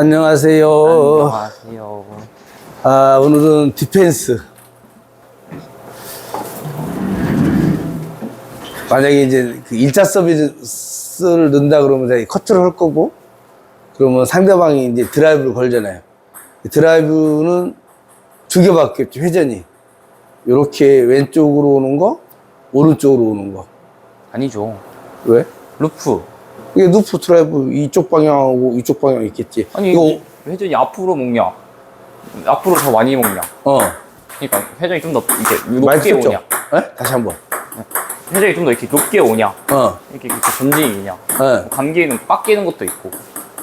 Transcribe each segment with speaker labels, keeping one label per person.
Speaker 1: 안녕하세요.
Speaker 2: 안녕하세요.
Speaker 1: 아, 오늘은 디펜스. 만약에 이제 그 1차 서비스를 넣는다 그러면 이제 커트를 할 거고, 그러면 상대방이 이제 드라이브를 걸잖아요. 드라이브는 두 개밖에 없죠, 회전이. 이렇게 왼쪽으로 오는 거, 오른쪽으로 오는 거.
Speaker 2: 아니죠.
Speaker 1: 왜?
Speaker 2: 루프.
Speaker 1: 이게 누프 드라이브 이쪽 방향하고 이쪽 방향 있겠지.
Speaker 2: 아니,
Speaker 1: 이거,
Speaker 2: 회전이 앞으로 먹냐? 앞으로 더 많이 먹냐?
Speaker 1: 어.
Speaker 2: 그러니까 회전이 좀 더 이렇게
Speaker 1: 말
Speaker 2: 높게? 오냐?
Speaker 1: 에? 다시 한 번.
Speaker 2: 회전이 좀 더 이렇게 높게 오냐?
Speaker 1: 어.
Speaker 2: 이렇게, 이렇게 전진이냐?
Speaker 1: 예.
Speaker 2: 감기는 깎이는 것도 있고,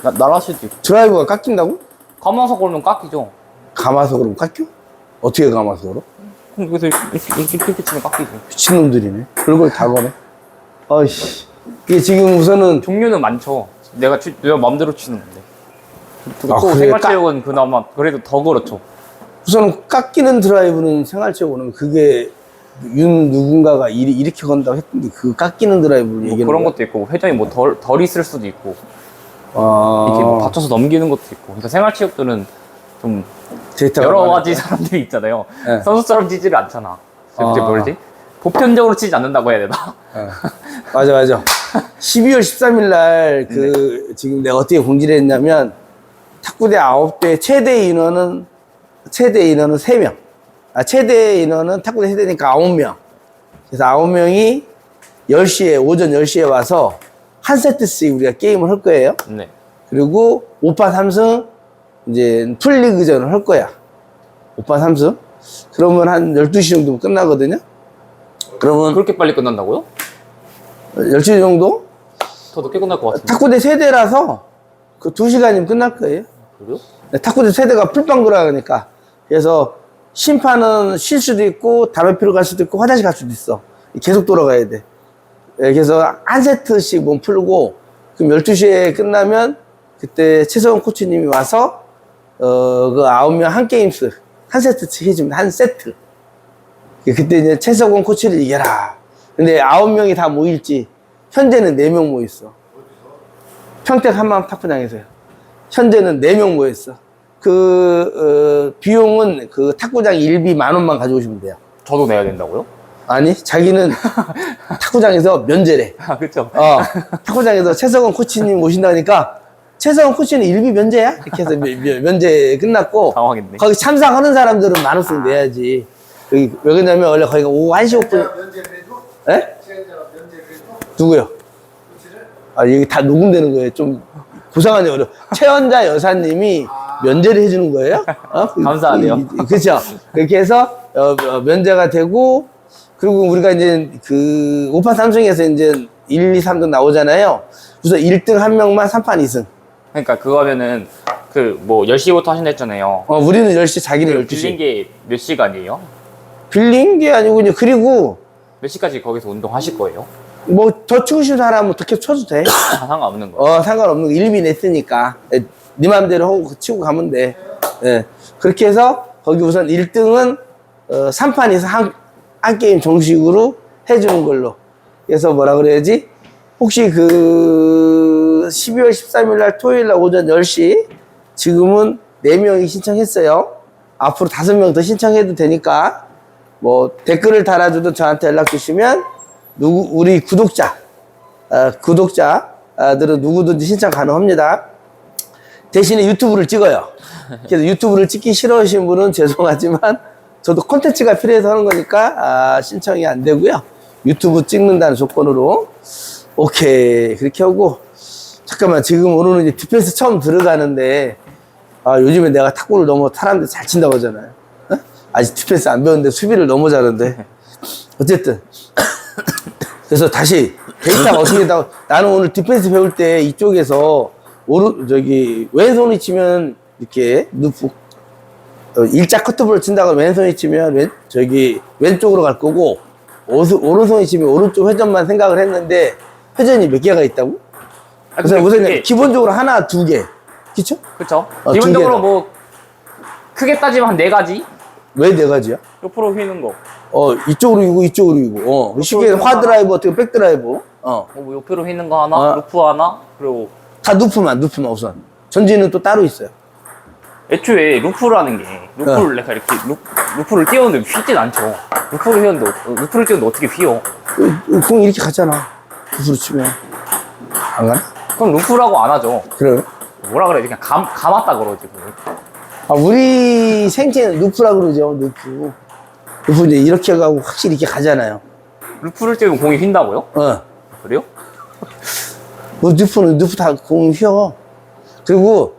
Speaker 2: 나, 날아 수도 있고.
Speaker 1: 드라이브가 깎인다고?
Speaker 2: 감아서 걸면 깎이죠.
Speaker 1: 감아서 그럼 깎여? 어떻게 감아서 걸어?
Speaker 2: 그럼 그래서 이렇게, 이렇게, 이렇게 치면 깎이죠.
Speaker 1: 미친놈들이네. 별걸 다 거네. 아이씨. 이게 지금 우선은
Speaker 2: 종류는 많죠. 내가, 치, 내가 마음대로 치는 건데.
Speaker 1: 아,
Speaker 2: 또
Speaker 1: 그래?
Speaker 2: 생활체육은 그나마 그래도 더 그렇죠.
Speaker 1: 우선은 깎이는 드라이브는 생활체육은 그게 윤 누군가가 이리, 이렇게 건다고 했던데 그 깎이는 드라이브를
Speaker 2: 뭐
Speaker 1: 얘기하는
Speaker 2: 그런
Speaker 1: 거야?
Speaker 2: 것도 있고 회전이 뭐 덜 덜 있을 수도 있고
Speaker 1: 아,
Speaker 2: 이렇게 뭐 받쳐서 넘기는 것도 있고 그러니까 생활체육들은 좀 여러. 가지 사람들이 있잖아요
Speaker 1: 네.
Speaker 2: 선수처럼 치지를 않잖아
Speaker 1: 아.
Speaker 2: 그게 뭐지 보편적으로 치지 않는다고 해야 되나
Speaker 1: 어. 맞아 맞아 12월 13일 날 그 지금 내가 어떻게 공지를 했냐면 탁구대 9대 최대 인원은 최대 인원은 3명. 아 최대 인원은 탁구대 세대니까 9명. 그래서 9명이 10시에 오전 10시에 와서 한 세트씩 우리가 게임을 할 거예요.
Speaker 2: 네.
Speaker 1: 그리고 5파 3승 이제 풀리그전을 할 거야. 5파 3승? 그러면 한 12시 정도면 끝나거든요? 그러면
Speaker 2: 그렇게 빨리 끝난다고요?
Speaker 1: 10시 정도
Speaker 2: 더 늦게 끝날 것 같은데
Speaker 1: 탁구대 세대라서 그두 시간이면 끝날 거예요.
Speaker 2: 그래요?
Speaker 1: 탁구대 세대가 풀빵 돌아가니까. 그래서 심판은 쉴 수도 있고, 담배 피러 갈 수도 있고, 화장실 갈 수도 있어. 계속 돌아가야 돼. 예, 그래서 한 세트씩 몸 풀고, 그럼 12시에 끝나면 그때 최성원 코치님이 와서, 어, 그 아홉 명 한 게임스, 한 세트씩 해줍니다. 한 세트. 그때 이제 최석원 코치를 이겨라. 근데 아홉 명이 다 모일지, 현재는 네 명 모였어. 평택 한마음 탁구장에서요. 현재는 4명 모였어. 그, 어, 비용은 그 탁구장 일비 만 원만 가져오시면 돼요.
Speaker 2: 저도 내야 된다고요?
Speaker 1: 아니, 자기는 탁구장에서 면제래.
Speaker 2: 아 그렇죠
Speaker 1: 어, 탁구장에서 최성원 코치님 오신다니까 최성원 코치는 일비 면제야? 이렇게 해서 면- 면- 면제 끝났고
Speaker 2: 당황했네
Speaker 1: 거기 참석하는 사람들은 만 원씩 내야지. 여기 왜 그러냐면 원래 거기가 오후 1시 오픈.
Speaker 3: 해줘?
Speaker 1: 누구요? 아, 여기 다 녹음되는 거예요. 좀 고상하네요. 어려. 최연자 여사님이 면제를 해주는 거예요. 어?
Speaker 2: 감사하네요.
Speaker 1: 그렇죠. 그렇게 해서 어, 어, 면제가 되고 그리고 우리가 이제 그 5판 3승에서 이제 1, 2, 3등 나오잖아요. 그래서 1등 한 명만 3판 2승.
Speaker 2: 그러니까 그거면은 그 뭐 10시부터 하신다 했잖아요
Speaker 1: 어, 우리는 10시, 자기는
Speaker 2: 빌린
Speaker 1: 12시.
Speaker 2: 게몇 시간이에요?
Speaker 1: 빌린 게 아니고 이제 그리고
Speaker 2: 몇 시까지 거기서 운동하실 거예요?
Speaker 1: 뭐 더 치고 싶은 사람은 어떻게 쳐도 돼.
Speaker 2: 아, 상관없는 거예요
Speaker 1: 어, 상관없는 거. 일비 냈으니까. 예, 네 맘대로 하고 치고 가면 돼. 예. 그렇게 해서 거기 우선 1등은 어, 3판에서 한, 한 게임 정식으로 해주는 걸로. 그래서 뭐라 그래야지? 혹시 그 12월 13일 날 토요일 날 오전 10시 지금은 4명이 신청했어요. 앞으로 5명 더 신청해도 되니까 뭐 댓글을 달아주든 저한테 연락 주시면 누구 우리 구독자 어, 구독자들은 누구든지 신청 가능합니다. 대신에 유튜브를 찍어요. 그래서 유튜브를 찍기 싫어하시는 분은 죄송하지만 저도 콘텐츠가 필요해서 하는 거니까 아, 신청이 안 되고요. 유튜브 찍는다는 조건으로 오케이 그렇게 하고 잠깐만 지금 오늘은 이제 디펜스 처음 들어가는데 아, 요즘에 내가 탁구를 너무 사람들 잘 친다고 하잖아요. 어? 아직 디펜스 안 배웠는데 수비를 너무 잘하는데 어쨌든 그래서 다시 데이터가 어떻게 나 나는 오늘 디펜스 배울 때 이쪽에서 오른 저기 왼손이 치면 이렇게 누프 어, 일자 커트볼을 친다고 왼손이 치면 왼 저기 왼쪽으로 갈 거고 오스, 오른손이 치면 오른쪽 회전만 생각을 했는데 회전이 몇 개가 있다고?
Speaker 2: 아,
Speaker 1: 그래서 우선
Speaker 2: 그게-
Speaker 1: 기본적으로 하나 두 개, 그쵸?
Speaker 2: 그쵸?
Speaker 1: 어,
Speaker 2: 기본적으로. 뭐 크게 따지면 한 네 가지
Speaker 1: 왜 네 가지야?
Speaker 2: 옆으로 휘는 거,
Speaker 1: 어 이쪽으로 이고 이쪽으로 이고 어 쉽게
Speaker 2: 휘는
Speaker 1: 거화
Speaker 2: 하나.
Speaker 1: 드라이브 어떻게 백 드라이브 어다
Speaker 2: 뭐 옆으로 휘는 거 하나,
Speaker 1: 어.
Speaker 2: 루프 하나, 그리고
Speaker 1: 누프만 누프만 우선 전진은 또 따로 있어요.
Speaker 2: 애초에 루프라는 게 루프를 내가 이렇게 루, 루프를 띄웠는데 휘진 않죠. 루프를 어- 루프를 띄웠는데 어떻게 휘어?
Speaker 1: 그, 공 이렇게 갔잖아. 구슬로 치면. 안 가나?
Speaker 2: 그럼 루프라고 안 하죠.
Speaker 1: 그래요?
Speaker 2: 뭐라 그래? 그냥 감 감았다 그러지. 그걸.
Speaker 1: 아, 우리 생체는 루프라 그러죠, 루프. 루프 이제 이렇게 가고 확실히 이렇게 가잖아요.
Speaker 2: 루프를 띄우면 공이 휜다고요?
Speaker 1: 어.
Speaker 2: 그래요?
Speaker 1: 뭐 누프는 누프 다 공 휘어. 그리고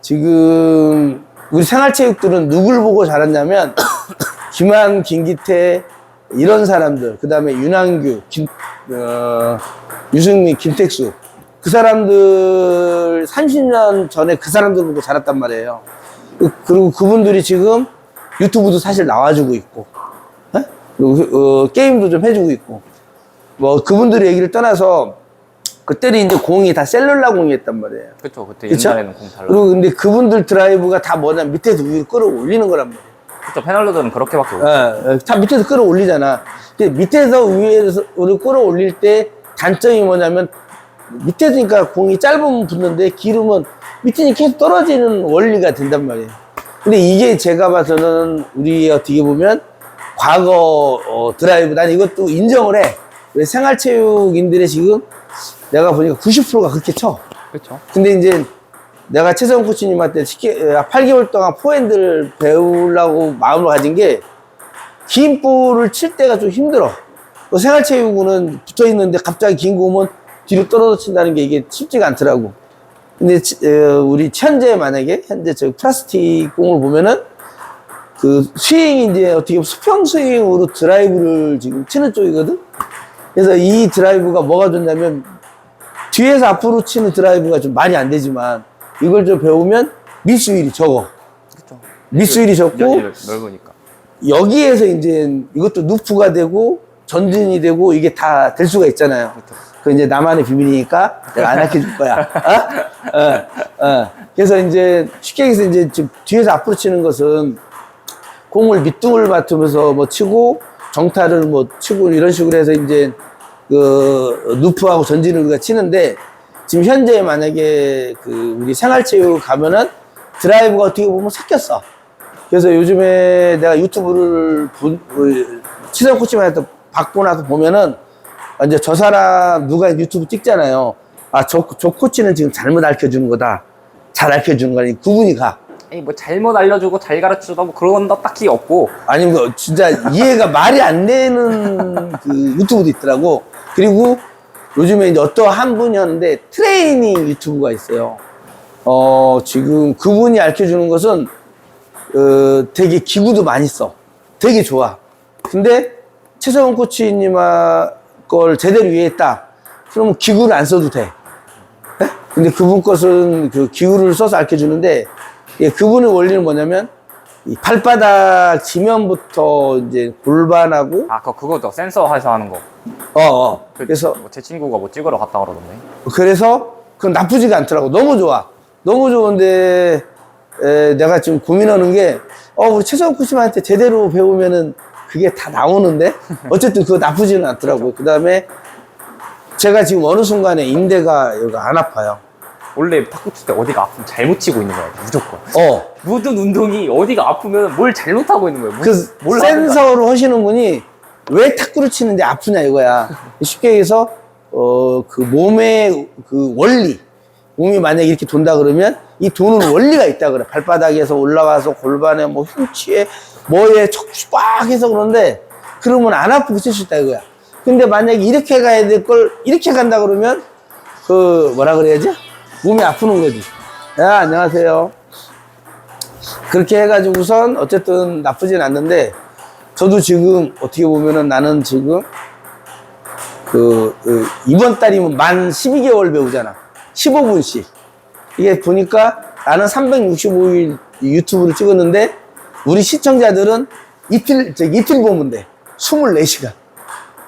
Speaker 1: 지금 우리 생활체육들은 누굴 보고 잘했냐면 김한, 김기태 이런 사람들, 그 다음에 윤한규, 김, 어, 유승민, 김택수 그 사람들 30년 전에 그 사람들 보고 잘했단 말이에요. 그- 그리고 그분들이 지금 유튜브도 사실 나와주고 있고, 에? 그리고 어, 게임도 좀 해주고 있고, 뭐 그분들의 얘기를 떠나서 그때는 이제 공이 다 셀룰라 공이었단 말이에요.
Speaker 2: 그쵸. 그때
Speaker 1: 그쵸?
Speaker 2: 옛날에는 공 달라.
Speaker 1: 그리고 근데 그분들 드라이브가 다 뭐냐 밑에서 위로 끌어올리는 거란 말이에요.
Speaker 2: 그쵸. 페널러들은 그렇게밖에 못.
Speaker 1: 예, 예, 다 밑에서 끌어올리잖아. 근데 밑에서 위에서 끌어올릴 때 단점이 뭐냐면 밑에니까 공이 짧으면 붙는데 길으면 밑에니 계속 떨어지는 원리가 된단 말이에요. 근데 이게 제가 봐서는 우리 어떻게 보면 과거 어, 드라이브 난 이것도 인정을 해. 왜 생활체육인들의 지금 내가 보니까 90%가 그렇게 쳐.
Speaker 2: 그쵸.
Speaker 1: 근데 이제 내가 최성 코치님한테 8개월 동안 포핸드를 배우려고 마음을 가진 게 긴 볼을 칠 때가 좀 힘들어. 또 생활체육은 붙어 있는데 갑자기 긴 거 오면 뒤로 떨어져 친다는 게 이게 쉽지가 않더라고. 근데 치- 어, 우리 현재 만약에 현재 저 플라스틱 공을 보면은 그 스윙이 이제 어떻게 보면 수평 스윙으로 드라이브를 지금 치는 쪽이거든. 그래서 이 드라이브가 뭐가 좋냐면 뒤에서 앞으로 치는 드라이브가 좀 많이 안 되지만 이걸 좀 배우면 미스율이 적어.
Speaker 2: 그쵸.
Speaker 1: 미스율이 적고
Speaker 2: 면이 넓으니까.
Speaker 1: 여기에서 이제 이것도 누프가 되고 전진이 되고 이게 다 될 수가 있잖아요. 그 이제 나만의 비밀이니까 내가 안 알려줄 거야. 어? 어, 어. 그래서 이제 쉽게 얘기해서 이제 지금 뒤에서 앞으로 치는 것은 공을 밑둥을 맡으면서 뭐 치고 정타를 뭐 치고 이런 식으로 해서 이제 그 누프하고 전진을 우리가 치는데 지금 현재 만약에 그 우리 생활체육 가면은 드라이브가 어떻게 보면 섞였어. 그래서 요즘에 내가 유튜브를 본, 그 치성 코치한테 받고 나서 보면은 이제 저 사람 누가 유튜브 찍잖아요. 아, 저, 저 코치는 지금 잘못 알려주는 거다. 잘 알려주는 거니 구분이 가.
Speaker 2: 아니 뭐 잘못 알려주고 잘 가르쳐주다 뭐 그런 거 딱히 없고
Speaker 1: 아니면 그 진짜 이해가 말이 안 되는 그 유튜브도 있더라고. 그리고 요즘에 이제 어떤 한 분이 하는데 트레이닝 유튜브가 있어요. 어, 지금 그분이 알려주는 것은 어, 되게 기구도 많이 써. 되게 좋아. 근데 최성원 코치님 걸 제대로 이해했다. 그러면 기구를 안 써도 돼. 네? 근데 그분 것은 그 기구를 써서 알려 주는데 예, 그분의 원리는 뭐냐면 이 발바닥 지면부터 이제 골반하고
Speaker 2: 아 그거 그거죠 센서 해서 하는 거.
Speaker 1: 어, 어.
Speaker 2: 그,
Speaker 1: 그래서
Speaker 2: 뭐제 친구가 뭐 찍으러 갔다 그러던데.
Speaker 1: 그래서 그건 나쁘지가 않더라고. 너무 좋아. 너무 좋은데 에, 내가 지금 고민하는 게 어, 우리 최성 코치한테 제대로 배우면은 그게 다 나오는데 어쨌든 그거 나쁘지는 않더라고요. 그 다음에 제가 지금 어느 순간에 인대가 여기 안 아파요.
Speaker 2: 원래 탁구 칠 때 어디가 아프면 잘못 치고 있는 거야 무조건.
Speaker 1: 어.
Speaker 2: 모든 운동이 어디가 아프면 뭘 잘못하고 있는 거야. 뭐- 그뭘 하는 거야.
Speaker 1: 센서로 하시는 분이 왜 탁구를 치는데 아프냐 이거야. 쉽게 얘기해서 어 그 몸의 그 원리 몸이 만약에 이렇게 돈다 그러면 이 도는 원리가 있다 그래. 발바닥에서 올라와서 골반에 뭐 흉추에 뭐에 빡 해서 그러는데 그러면 안 아프고 칠 수 있다 이거야. 근데 만약에 이렇게 가야 될 걸 이렇게 간다 그러면 그 뭐라 그래야지? 몸이 아프는 거지. 야 안녕하세요. 그렇게 해가지고선 어쨌든 나쁘진 않는데 저도 지금 어떻게 보면은 나는 지금 그, 그 이번 달이면 만 12개월 배우잖아 15분씩 이게 보니까 나는 365일 유튜브를 찍었는데 우리 시청자들은 이틀 저기 이틀 보면 돼 24시간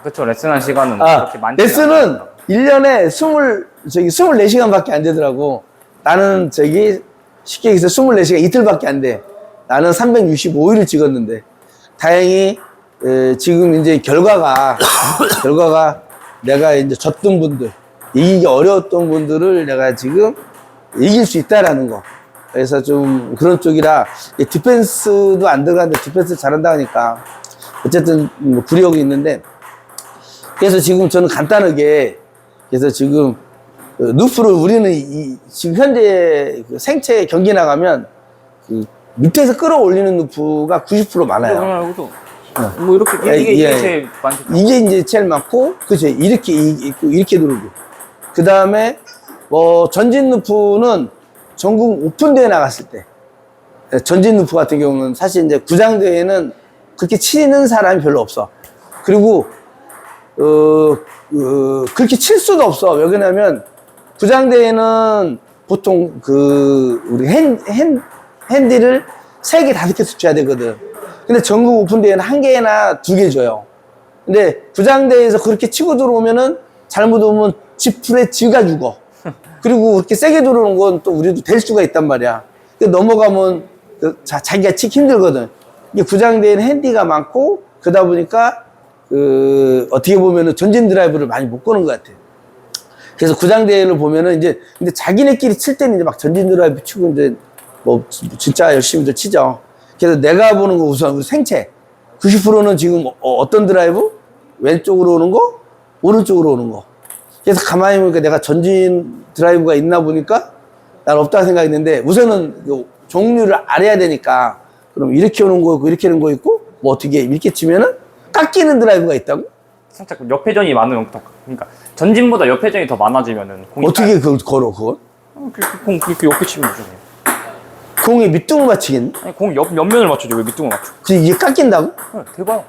Speaker 2: 그렇죠 레슨한 시간은
Speaker 1: 아,
Speaker 2: 그렇게 많지
Speaker 1: 레슨은
Speaker 2: 않으니까.
Speaker 1: 1년에 20, 저기 24시간밖에 안 되더라고. 나는 저기 쉽게 얘기해서 24시간 이틀밖에 안 돼. 나는 365일을 찍었는데. 다행히, 에, 지금 이제 결과가, 결과가 내가 이제 졌던 분들, 이기기 어려웠던 분들을 내가 지금, 이길 수 있다라는 거. 그래서 좀 그런 쪽이라 이 디펜스도 안 들어가는데 디펜스 잘한다 하니까 어쨌든 뭐 구력이 있는데 그래서 지금 저는 간단하게 그래서 지금 그 누프를 우리는 이, 지금 현재 그 생체 경기 나가면 그 밑에서 끌어올리는 누프가 90% 많아요.
Speaker 2: 그러면 여기도 뭐 이렇게
Speaker 1: 예,
Speaker 2: 이게 이게
Speaker 1: 예.
Speaker 2: 제일 많죠.
Speaker 1: 이게 이제 제일 많고, 그치. 이렇게, 이- 이렇게 누르고. 그 다음에, 뭐, 전진 누프는 전국 오픈대회 나갔을 때. 예, 전진 누프 같은 경우는 사실 이제 구장대회는 그렇게 치는 사람이 별로 없어. 그리고, 어, 어, 그렇게 칠 수도 없어. 왜 그러냐면, 구장대회는 보통 그, 우리 핸, 핸, 핸디를 세 개, 다섯 개씩 줘야 되거든. 근데 전국 오픈대회는 한 개나 두 개 줘요. 근데 구장대에서 그렇게 치고 들어오면은 잘못 오면 지풀에 지가 죽어. 그리고 그렇게 세게 들어오는 건 또 우리도 될 수가 있단 말이야. 그 넘어가면 그 자, 자기가 치기 힘들거든. 이게 구장대에는 핸디가 많고 그러다 보니까 그 어떻게 보면은 전진 드라이브를 많이 못 거는 것 같아. 그래서 구장대회를 보면은 이제 근데 자기네끼리 칠 때는 이제 막 전진 드라이브 치고 이제 뭐 지- 진짜 열심히들 치죠. 그래서 내가 보는 거 우선 우리 생체 90%는 지금 어, 떤 드라이브? 왼쪽으로 오는 거? 오른쪽으로 오는 거. 그래서 가만히 보니까 내가 전진 드라이브가 있나 보니까 난 없다 생각했는데 우선은 그 종류를 알아야 되니까 그럼 이렇게 오는 거 있고 이렇게 오는 거 있고 뭐 어떻게 이렇게 치면은 깎이는 드라이브가 있다고?
Speaker 2: 살짝 옆회전이 많으면 더 그러니까 전진보다 옆회전이 더 많아지면은 공이
Speaker 1: 어떻게 그걸 걸어 그걸?
Speaker 2: 어, 그렇게 공 그렇게 옆에 치면 되죠.
Speaker 1: 공에 밑둥을 맞히겠네?
Speaker 2: 아니, 공 옆, 옆면을 맞추죠. 왜 밑둥을 맞춰?
Speaker 1: 근데 이게 깎인다고?
Speaker 2: 어, 대박.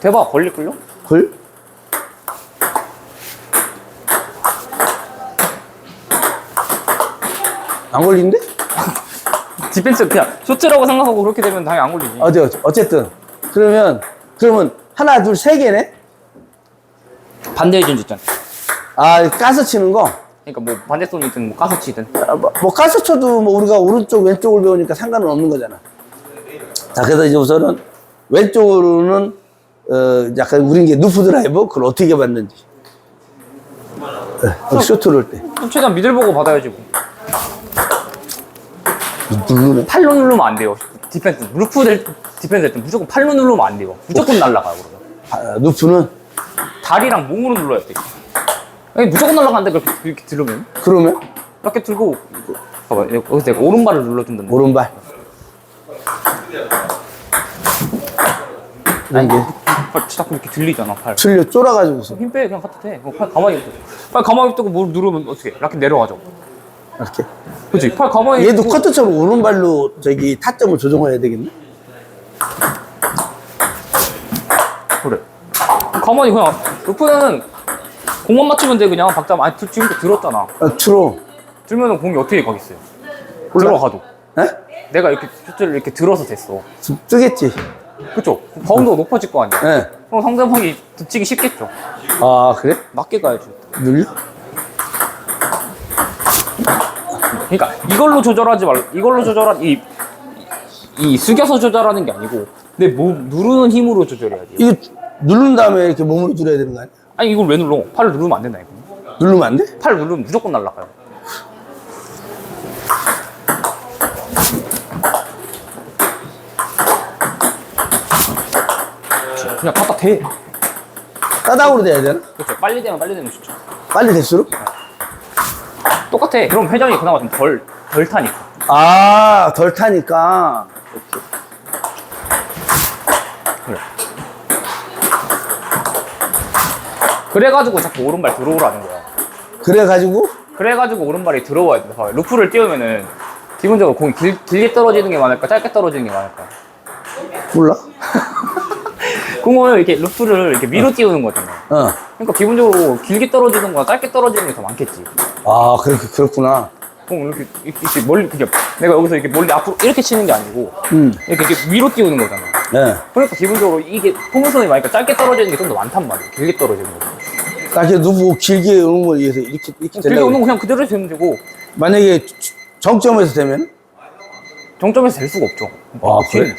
Speaker 2: 대박 걸릴걸요?
Speaker 1: 걸? 안 걸린데?
Speaker 2: 디펜스 그냥 쇼트라고 생각하고 그렇게 되면 당연히 안 걸리지.
Speaker 1: 어디 어디 어쨌든 그러면 그러면 하나 둘 세 개네?
Speaker 2: 반대 회전 있잖아.
Speaker 1: 아 가스 치는 거.
Speaker 2: 그러니까 뭐 반대 손이든 뭐 가서 치든.
Speaker 1: 아, 뭐, 뭐 가스 쳐도 뭐 우리가 오른쪽 왼쪽을 배우니까 상관은 없는 거잖아. 자 그래서 이제 우선은 왼쪽으로는 어 약간 우리 이게 누프 드라이브 그걸 어떻게 받는지. 네, 쇼트 를 때.
Speaker 2: 최대한 미들 보고 받아야지 뭐. 팔로 누르면 안 돼요. 디펜스 루프 될 디펜스 될때 무조건 팔로 누르면 안 돼요. 무조건 날아가요 그러면.
Speaker 1: 아, 누프는
Speaker 2: 다리랑 몸으로 눌러야 돼. 아니, 무조건 날아가는데 그렇게 이렇게 들으면
Speaker 1: 그러면
Speaker 2: 이렇게 들고 봐봐 여기서 내가 오른발을 눌러준다는 거.
Speaker 1: 오른발. 이게
Speaker 2: 팔 자꾸 이렇게 들리잖아 팔.
Speaker 1: 틀려 쫄아가지고서
Speaker 2: 힘빼 그냥 갖다 대. 어, 팔 가만히 있어. 팔 가만히 있다고 뭘 누르면 어떻게? 라켓 내려가죠.
Speaker 1: 이렇게.
Speaker 2: 그렇지. 팔 가만히.
Speaker 1: 얘도 커트처럼 오른발로 저기 타점을 조정해야 되겠네.
Speaker 2: 그래. 가만히 그냥 루프는 공만 맞추면 돼 그냥 박자 많이 들- 지금도 들었잖아.
Speaker 1: 아, 트로.
Speaker 2: 들면은 공이 어떻게 가겠어요? 들어가도.
Speaker 1: 에?
Speaker 2: 내가 이렇게 슛을 이렇게 들어서 됐어.
Speaker 1: 좀 뜨겠지.
Speaker 2: 그쵸? 바운드가 높아질 거 아니야?
Speaker 1: 예.
Speaker 2: 그럼 상대방이 붙이기 쉽겠죠.
Speaker 1: 아 그래?
Speaker 2: 낮게 가야지.
Speaker 1: 눌려?
Speaker 2: 그러니까 이걸로 조절하지 말. 이걸로 조절한 이, 이 숙여서 조절하는 게 아니고 내 몸 누르는 힘으로 조절해야지.
Speaker 1: 이거 누른 다음에 이렇게 몸으로 들어야 되는 거 아니야?
Speaker 2: 아니 이걸 왜 눌러? 팔을 누르면 안 된다 이거.
Speaker 1: 누르면 안 돼?
Speaker 2: 팔 누르면 무조건 날라가요. 그냥 갖다 대.
Speaker 1: 따닥으로 돼야 되나?
Speaker 2: 그렇죠. 빨리 되면 빨리 되면 좋죠.
Speaker 1: 빨리 될수록?
Speaker 2: 똑같아. 그럼 회전이 그나마 좀 덜, 덜 타니까.
Speaker 1: 아, 덜 타니까.
Speaker 2: 그래. 그래가지고 자꾸 오른발 들어오라는 거야.
Speaker 1: 그래가지고,
Speaker 2: 그래가지고 오른발이 들어와야 돼. 봐요. 루프를 띄우면은 기본적으로 공이 길, 길게 떨어지는 게 많을까, 짧게 떨어지는 게 많을까.
Speaker 1: 몰라?
Speaker 2: 공을 이렇게 루프를 이렇게 위로 띄우는 거잖아.
Speaker 1: 어.
Speaker 2: 그러니까 기본적으로 길게 떨어지는 거와 짧게 떨어지는 게 더 많겠지.
Speaker 1: 아, 그렇게, 그렇구나.
Speaker 2: 공 이렇게, 이렇게, 이렇게 멀리, 그냥 내가 여기서 이렇게 멀리 앞으로 이렇게 치는 게 아니고
Speaker 1: 음.
Speaker 2: 이렇게, 이렇게 위로 띄우는 거잖아.
Speaker 1: 예.
Speaker 2: 그러니까 기본적으로 이게 포물선이 많으니까 짧게 떨어지는 게 좀 더 많단 말이야. 길게 떨어지는 거.
Speaker 1: 나 이렇게 누구 길게 오는 걸 위해서 이렇게, 이렇게
Speaker 2: 길게
Speaker 1: 되려고.
Speaker 2: 오는 거 그냥 그대로 되면 되고
Speaker 1: 만약에 정점에서 되면?
Speaker 2: 정점에서 될 수가 없죠.
Speaker 1: 아, 그래?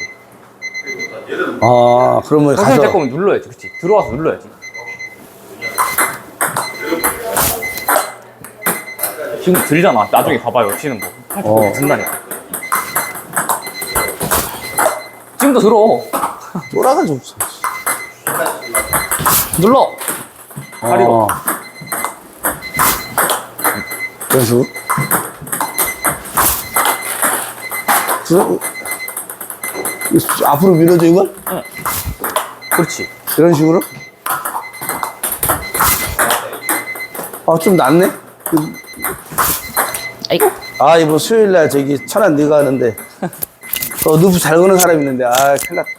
Speaker 1: 아, 그러면 가서.
Speaker 2: 거면 눌러야지, 그렇지? 들어와서 눌러야지. 지금 들잖아. 나중에 봐봐요, 치는 거. 팔뚝
Speaker 1: 어.
Speaker 2: 든다니까. 지금도 들어.
Speaker 1: 돌아가지고 없어.
Speaker 2: 눌러. 다리로.
Speaker 1: 어. 그래서 이거 앞으로 밀어줘 이걸
Speaker 2: 그렇지.
Speaker 1: 이런 식으로? 아 좀 낫네?
Speaker 2: 아이고.
Speaker 1: 아 이번 수요일 날 저기 천안 네가 하는데. 어 누프 잘 거는 사람 있는데. 아 큰일 났다